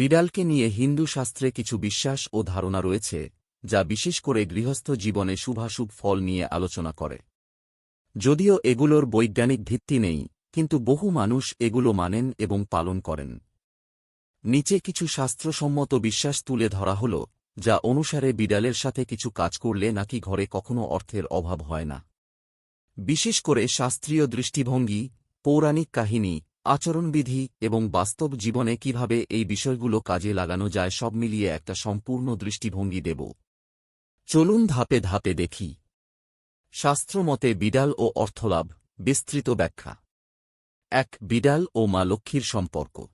বিড়ালকে নিয়ে হিন্দু শাস্ত্রে কিছু বিশ্বাস ও ধারণা রয়েছে, যা বিশেষ করে গৃহস্থ জীবনে শুভাশুভ ফল নিয়ে আলোচনা করে। যদিও এগুলোর বৈজ্ঞানিক ভিত্তি নেই, কিন্তু বহু মানুষ এগুলো মানেন এবং পালন করেন। নিচে কিছু শাস্ত্রসম্মত বিশ্বাস তুলে ধরা হল, যা অনুসারে বিড়ালের সাথে কিছু কাজ করলে নাকি ঘরে কখনো অর্থের অভাব হয় না। বিশেষ করে শাস্ত্রীয় দৃষ্টিভঙ্গি, পৌরাণিক কাহিনী আচরণবিধি এবং বাস্তব জীবনে কীভাবে এই বিষয়গুলো কাজে লাগানো যায় সব মিলিয়ে একটা সম্পূর্ণ দৃষ্টিভঙ্গি দেব। চলুন ধাপে ধাপে দেখি। শাস্ত্রমতে বিড়াল ও অর্থলাভ, বিস্তৃত ব্যাখ্যা। এক, বিড়াল ও মা লক্ষ্মীর সম্পর্ক।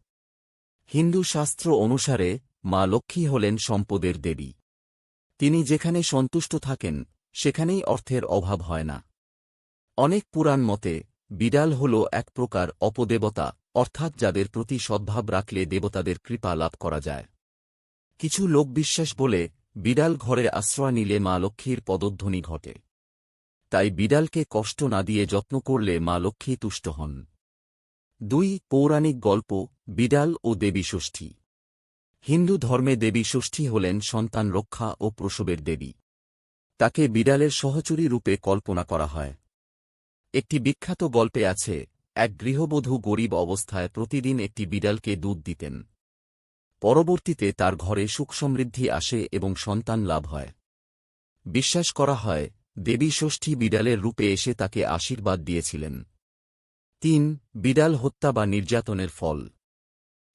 হিন্দু শাস্ত্র অনুসারে, মা লক্ষ্মী হলেন সম্পদের দেবী। তিনি যেখানে সন্তুষ্ট থাকেন, সেখানেই অর্থের অভাব হয় না। অনেক পুরাণ মতে বিড়াল হল এক প্রকার অপদেবতা, অর্থাৎ যাদের প্রতি সদ্ভাব রাখলে দেবতাদের কৃপা লাভ করা যায়। কিছু লোক বিশ্বাস বলে, বিড়াল ঘরে আশ্রয় নিলে মা লক্ষ্মীর পদধ্বনি ঘটে। তাই বিড়ালকে কষ্ট না দিয়ে যত্ন করলে মা লক্ষ্মী তুষ্ট হন। দুই, পৌরাণিক গল্প, বিড়াল ও দেবী ষষ্ঠী। হিন্দু ধর্মে দেবী ষষ্ঠী হলেন সন্তান রক্ষা ও প্রসবের দেবী। তাকে বিড়ালের সহচরী রূপে কল্পনা করা হয়। একটি বিখ্যাত গল্পে আছে, এক গৃহবধূ গরিব অবস্থায় প্রতিদিন একটি বিড়ালকে দুধ দিতেন। পরবর্তীতে তার ঘরে সুখ সমৃদ্ধি আসে এবং সন্তান লাভ হয়। বিশ্বাস করা হয়, দেবী ষষ্ঠী বিড়ালের রূপে এসে তাকে আশীর্বাদ দিয়েছিলেন। তিন, বিড়াল হত্যা বা নির্যাতনের ফল।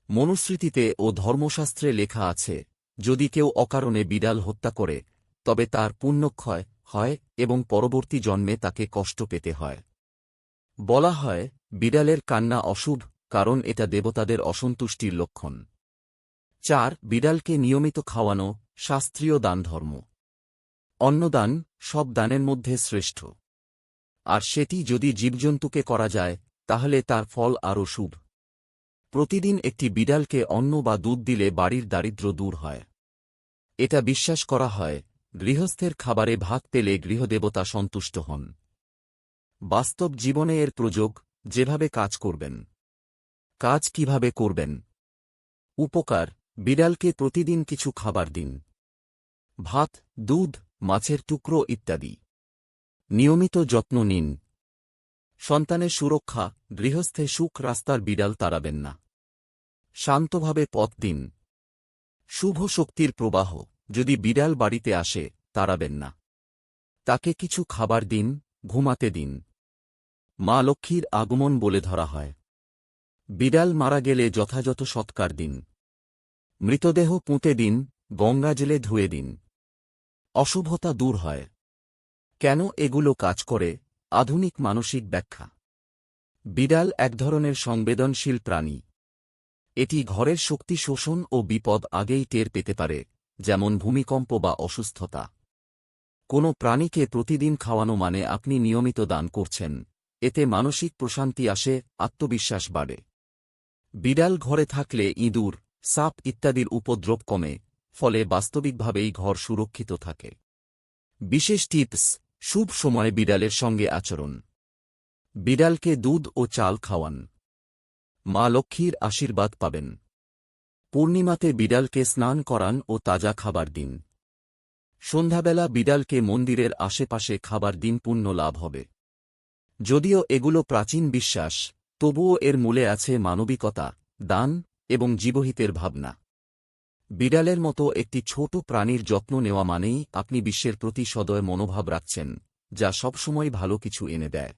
মনুস্মৃতিতে ও ধর্মশাস্ত্রে লেখা আছে, যদি কেউ অকারণে বিড়াল হত্যা করে, তবে তার পুণ্যক্ষয় হয় এবং পরবর্তী জন্মে তাকে কষ্ট পেতে হয়। বলা হয়, বিড়ালের কান্না অশুভ, কারণ এটা দেবতাদের অসন্তুষ্টির লক্ষণ। চার, বিড়ালকে নিয়মিত খাওয়ানো, শাস্ত্রীয় দান ধর্ম অন্নদান, সব দানের মধ্যে শ্রেষ্ঠ। আর সেটি যদি জীবজন্তুকে করা যায়, তাহলে তার ফল আরও শুভ। প্রতিদিন একটি বিড়ালকে অন্ন বা দুধ দিলে বাড়ির দারিদ্র্য দূর হয়। এটা বিশ্বাস করা হয়, গৃহস্থের খাবারে ভাত পেলে গৃহদেবতা সন্তুষ্ট হন। বাস্তব জীবনে এর প্রযোগ যেভাবে কাজ করবেন। কাজ কীভাবে করবেন। উপকার, বিড়ালকে প্রতিদিন কিছু খাবার দিন। ভাত, দুধ, মাছের টুকরো ইত্যাদি। নিয়মিত যত্ন নিন। সন্তানের সুরক্ষা, গৃহস্থে সুখ রাস্তার বিড়াল তাড়াবেন না। শান্তভাবে পথ দিন। শুভ শক্তির প্রবাহ, যদি বিড়াল বাড়িতে আসে, তাড়াবেন না। তাকে কিছু খাবার দিন, ঘুমাতে দিন। মা লক্ষ্মীর আগমন বলে ধরা হয়। বিড়াল মারা গেলে যথাযথ সৎকার দিন। মৃতদেহ পুঁতে দিন, গঙ্গা জেলে ধুয়ে দিন। অশুভতা দূর হয়। কেন এগুলো কাজ করে? আধুনিক মানসিক ব্যাখ্যা। বিড়াল এক ধরনের সংবেদনশীল প্রাণী। এটি ঘরের শক্তি শোষণ ও বিপদ আগেই টের পেতে পারে, যেমন ভূমিকম্প বা অসুস্থতা। কোনো প্রাণীকে প্রতিদিন খাওয়ানো মানে আপনি নিয়মিত দান করছেন। এতে মানসিক প্রশান্তি আসে, আত্মবিশ্বাস বাড়ে। বিড়াল ঘরে থাকলে ইঁদুর, সাপ ইত্যাদির উপদ্রব কমে, ফলে বাস্তবিকভাবেই ঘর সুরক্ষিত থাকে। বিশেষ টিপস, শুভ সময়ে বিড়ালের সঙ্গে আচরণ। বিড়ালকে দুধ ও চাল খাওয়ান। মা লক্ষ্মীর আশীর্বাদ পাবেন। পূর্ণিমাতে বিড়ালকে স্নান করান ও তাজা খাবার দিন। সন্ধ্যাবেলা বিড়ালকে মন্দিরের আশেপাশে খাবার দিন পুণ্য লাভ হবে। যদিও এগুলো প্রাচীন বিশ্বাস, তবুও এর মূলে আছে মানবিকতা, দান এবং জীবহিতের ভাবনা। বিড়ালের মতো একটি ছোট প্রাণীর যত্ন নেওয়া মানেই আপনি বিশ্বের প্রতি সদয় মনোভাব রাখছেন, যা সবসময় ভালো কিছু এনে দেয়।